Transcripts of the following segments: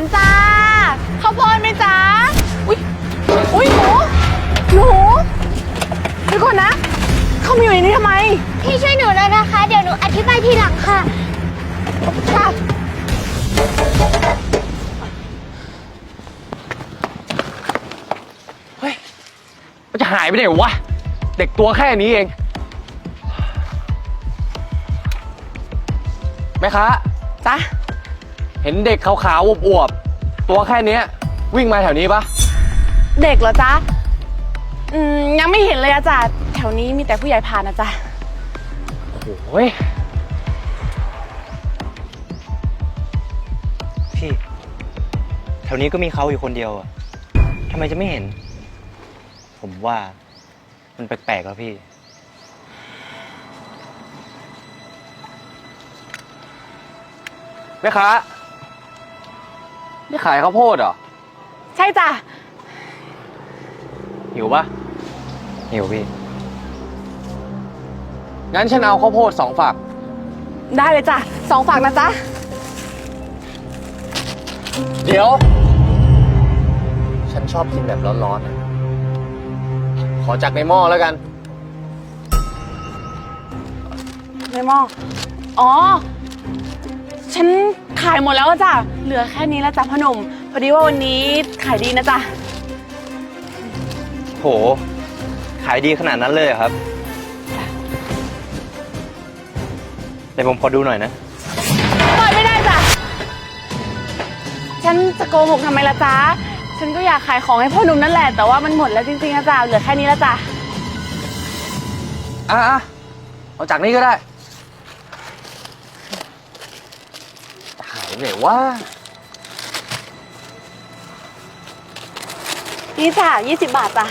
ารจ้าข้าวโพดไหมจ๊ะอุ้ยอุ้ยหนูหนูเดี๋ยวก่อนนะเขามาอยู่ในนี้ทำไมพี่ช่วยหนูแล้วนะคะ เดี๋ยวหนูอธิบายทีหลังค่ะ ค่ะ เฮ้ย มันจะหายไปไหนวะ เด็กตัวแค่นี้เอง แม่ค้า จ๊ะ เห็นเด็กขาวๆอวบๆตัวแค่เนี้ย วิ่งมาแถวนี้ปะเด็กเหรอจ๊ะอืมยังไม่เห็นเลยอะจ๊ะแถวนี้มีแต่ผู้ใหญ่ผ่านนะจ๊ะโอ้ยพี่ แถวนี้ก็มีเขาอยู่คนเดียวอะทำไมจะไม่เห็น ผมว่า มันแปลกๆแล้วพี่ แม่ค้า นี่ขายข้าวโพดเหรอ ใช่จ้ะ หิวปะหิวพี่ งั้นฉันเอาข้าวโพดสองฝัก ได้เลยจ้ะสองฝั่งนะจ๊ะ เดี๋ยว ฉันชอบกินแบบร้อนๆอะขอจากในหม้อแล้วกัน ในหม้อ อ๋อ ฉันขายหมดแล้วอะจ้ะ เหลือแค่นี้แล้วจ้ะพ่อหนุ่ม พอดีว่าวันนี้ขายดีนะจ๊ะโห ขายดีขนาดนั้นเลยเหรอครับเดี๋ยวผมขอดูหน่อยนะ ปล่อยไม่ได้จ้ะ ฉันจะโกหกทำไมล่ะจ๊ะ ฉันก็อยากขายของให้พ่อหนุ่มนั่นแหละ แต่ว่ามันหมดแล้วจริงๆนะจ๊ะ เหลือแค่นี้แล้วจ้ะ อะอะเอาจากนี้ก็ได้จะหาย ไปไหนวะนี่จ้ะ20บาทจ้ะ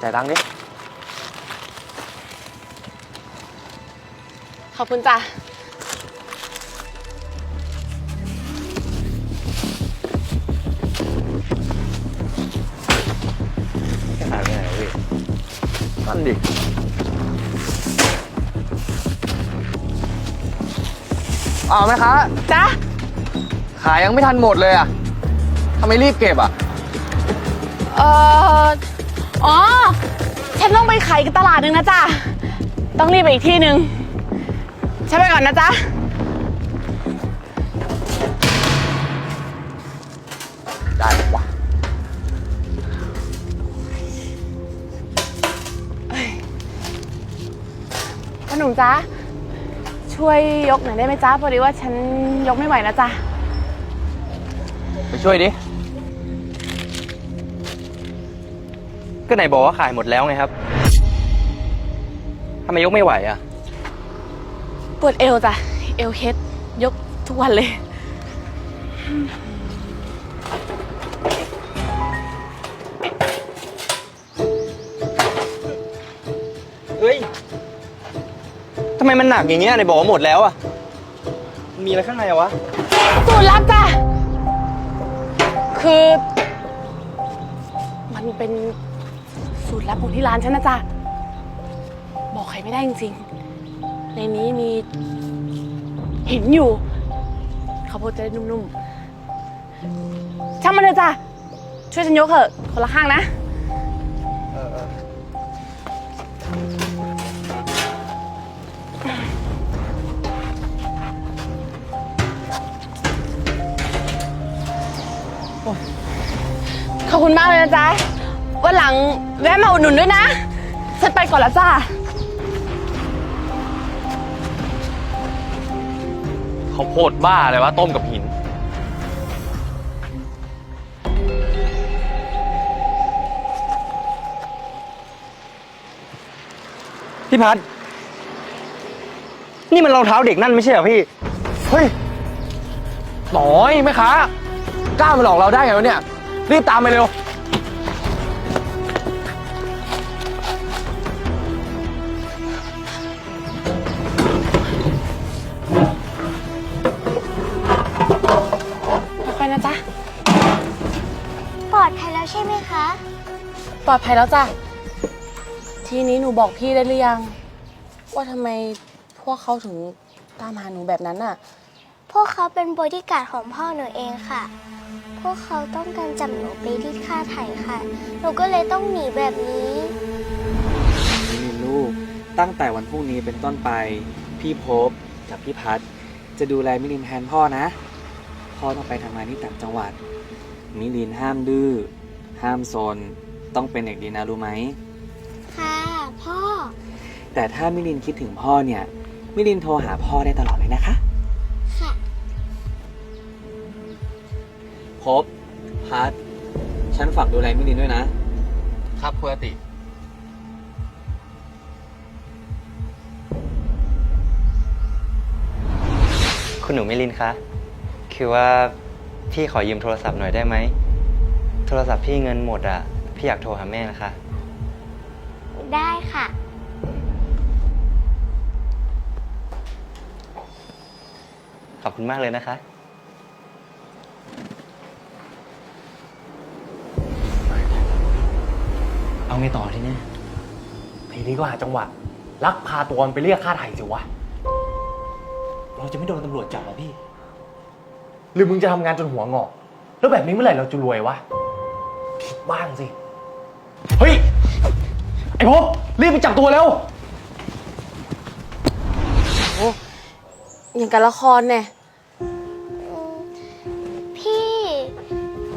จ่ายตังค์ดิขอบคุณจ้ะหายไปไหนวะพี่นั่นดิ อ้าวแม่ค้าจ๊ะขายยังไม่ทันหมดเลยอะทำไมรีบเก็บอะ เอ่ออ๋อ ฉันต้องไปขายกับตลาดหนึ่งนะจ๊ะ ต้องรีบไปอีกที่หนึ่งฉันไปก่อนนะจ๊ะ ได้วะพ่อหนุ่มจ๊ะ ช่วยยกหน่อยได้ไหมจ๊ะพอดีว่าฉันยกไม่ไหวนะจ๊ะไปช่วยดิ ก็ไหนบอกว่าขายหมดแล้วไงครับทำไมยกไม่ไหวอะปวดเอวจ้ะ เอวเคสยกทุกวันเลย ทำไมมันหนักอย่างเงี้ยไหนบอกว่าหมดแล้วอะมีอะไรข้างในอะวะ สูตรลับจ้ะ คือ มันเป็นสูตรลับของที่ร้านฉันนะจ๊ะ บอกใครไม่ได้จริงๆ ในนี้มีหินอยู่ข้าวโพดจะได้นุ่มๆ ช่างมันเถอะจ้ะ ช่วยฉันยกเถอะคนละข้างนะ คุณมากเลยนะจ๊ะ วันหลังแวะมาอุดหนุนด้วยนะ ฉันไปก่อนแล้วจ้า เขาวโพดบ้าเลยวะต้มกับหิน พี่พัด นี่มันรองเท้าเด็กนั่นไม่ใช่เหรอพี่ เฮ้ย หน่อยแม่ค้ากล้ามาหลอกเราได้ไงวะเนี่ย รีบตามไปเร็ว ค่อยๆนะจ๊ะ ปลอดภัยแล้วใช่ไหมคะ ปลอดภัยแล้วจ้ะ ทีนี้หนูบอกพี่ได้หรือยัง ว่าทำไมพวกเขาถึงตามหาหนูแบบนั้นน่ะ พวกเขาเป็นบอดี้การ์ดของพ่อหนูเองค่ะ พวกเขาต้องการจับหนูไปรีดค่าไถ่ค่ะ หนูก็เลยต้องหนีแบบนี้มิลินลูก ตั้งแต่วันพรุ่งนี้เป็นต้นไป พี่ภพบกับพี่พัดจะดูแลมิลินแทนพ่อนะ พ่อต้องไปทำงานที่ต่างจังหวัด มิลินห้ามดื้อ ห้ามซน ต้องเป็นเด็กดีนะรู้ไหม ค่ะพ่อ แต่ถ้ามิลินคิดถึงพ่อเนี่ย มิลินโทรหาพ่อได้ตลอดเลยนะคะค่ะ พบพัดฉันฝากดูแลมิลินด้วยนะ ครับคุณอติ คุณหนูมิลินคะ คือว่าพี่ขอยืมโทรศัพท์หน่อยได้ไหม โทรศัพท์พี่เงินหมดอะ พี่อยากโทรหาแม่นะคะ ได้ค่ะ ขอบคุณมากเลยนะคะ เอาไงต่อทีเนี้ยทีนี้ก็หาจังหวะลักพาตัวมันไปเรียกค่าไถ่สิวะ เราจะไม่โดนตำรวจจับหรอพี่ หรือมึงจะทำงานจนหัวงอก แล้วแบบนี้เมื่อไหร่เราจะรวยวะ คิดบ้างสิ เฮ้ย ไอ้พบรีบไปจับตัวเร็ว อย่างกับละครเนี่ย พี่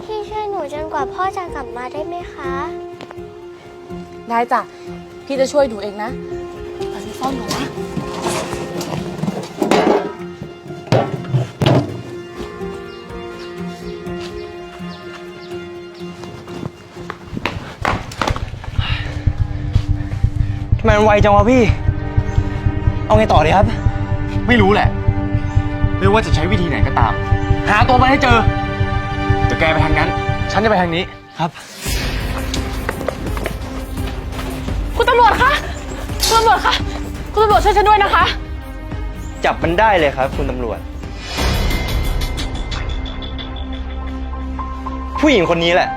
พี่ช่วยหนูจนกว่าพ่อจะกลับมาได้ไหมคะ ได้จ้ะ พี่จะช่วยหนูเองนะเอาไปซ่อนก่อนนะ ทำไมมันไวจังวะพี่ เอาไงต่อดีครับ ไม่รู้แหละ ไม่ว่าจะใช้วิธีไหนก็ตาม หาตัวมันให้เจอแต่แกไปทางนั้น ฉันจะไปทางนี้ ครับ คุณตำรวจคะ คุณตำรวจคะ คุณตำรวจช่วยฉันด้วยนะคะ จับมันได้เลยครับ คุณตำรวจ ผู้หญิงคนนี้แหละ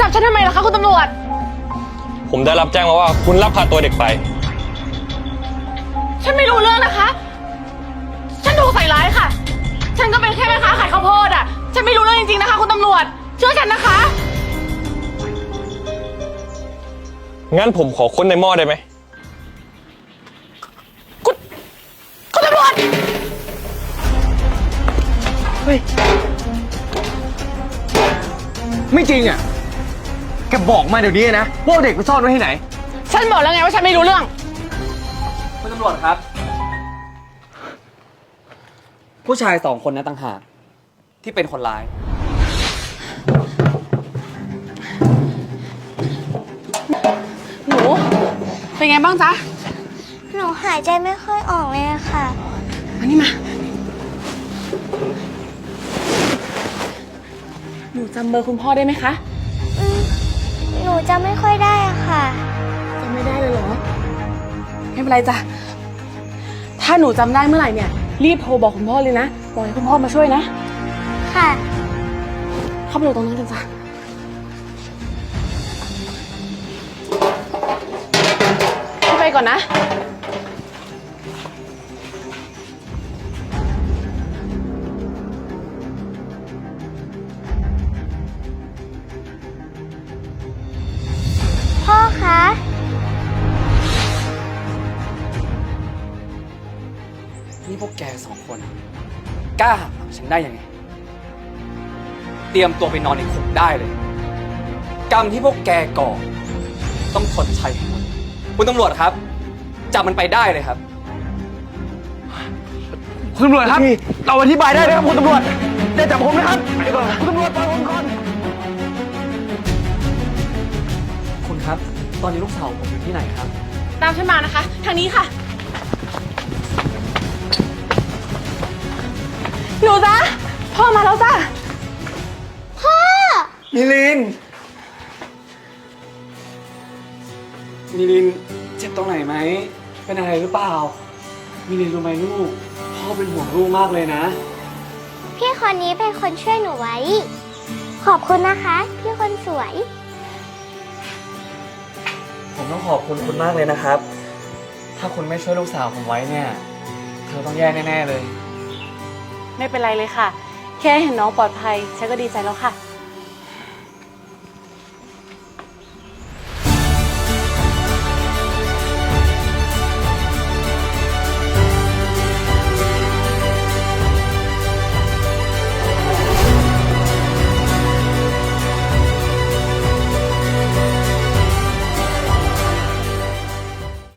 จับฉันทำไมล่ะคะ คุณตำรวจ ผมได้รับแจ้งมาว่าคุณลักพาตัวเด็กไป ฉันไม่รู้เรื่องนะคะ ฉันถูกใส่ร้ายค่ะ ฉันก็เป็นแค่แม่ค้าขายข้าวโพดอะ ฉันไม่รู้เรื่องจริงๆนะคะ คุณตำรวจ เชื่อฉันนะคะ งั้นผมขอค้นในหม้อได้ไหมคุณตำรวจไม่จริงอะแกบอกมาเดี๋ยวนี้นะว่าเอาเด็กไปซ่อนไว้ที่ไหน ฉันบอกแล้วไงว่าฉันไม่รู้เรื่อง คุณตำรวจครับ ผู้ชายสองคนนั้นต่างหากที่เป็นคนร้าย เป็นไงบ้างจ๊ะหนูหายใจไม่ค่อยออกเลยอะค่ะ มานี่มา หนูจำเบอร์คุณพ่อได้ไหมคะอืมหนูจะไม่ค่อยได้อะค่ะ จำไม่ได้เลยเหรอ ไม่เป็นไรจ้ะ ถ้าหนูจำได้เมื่อไหร่เนี่ย รีบโทรบอกคุณพ่อเลยนะ บอกให้คุณพ่อมาช่วยนะ ค่ะ เข้าไปดูตรงนั้นกันจ้ะ ก่อนนะ พ่อคะ นี่พวกแกสองคน กล้าหักหลังฉันได้ยังไง เตรียมตัวไปนอนในคุกได้เลย กรรมที่พวกแกก่อ ต้องทนใช้ให้หมด คุณตำรวจครับ จับมันไปได้เลยครับ คุณตำรวจครับ เราอธิบายได้นะครับคุณตำรวจอย่าจับผมนะครับคุณตำรวจปล่อยผมก่อน คุณครับ ตอนนี้ลูกสาวผมอยู่ที่ไหนครับ ตามฉันมานะคะ ทางนี้ค่ะ หนูจ้ะพ่อมาแล้วจ้ะมิลิน มิลินเจ็บตรงไหนไหม เป็นอะไรหรือเปล่า มิลินรู้ไหมลูก พ่อเป็นห่วงลูกมากเลยนะ พี่คนนี้เป็นคนช่วยหนูไว้ ขอบคุณนะคะ พี่คนสวย ผมต้องขอบคุณคุณมากเลยนะครับ ถ้าคุณไม่ช่วยลูกสาวผมไว้เนี่ย เธอต้องแย่แน่ๆเลย ไม่เป็นไรเลยค่ะ แค่เห็นน้องปลอดภัย ฉันก็ดีใจแล้วค่ะ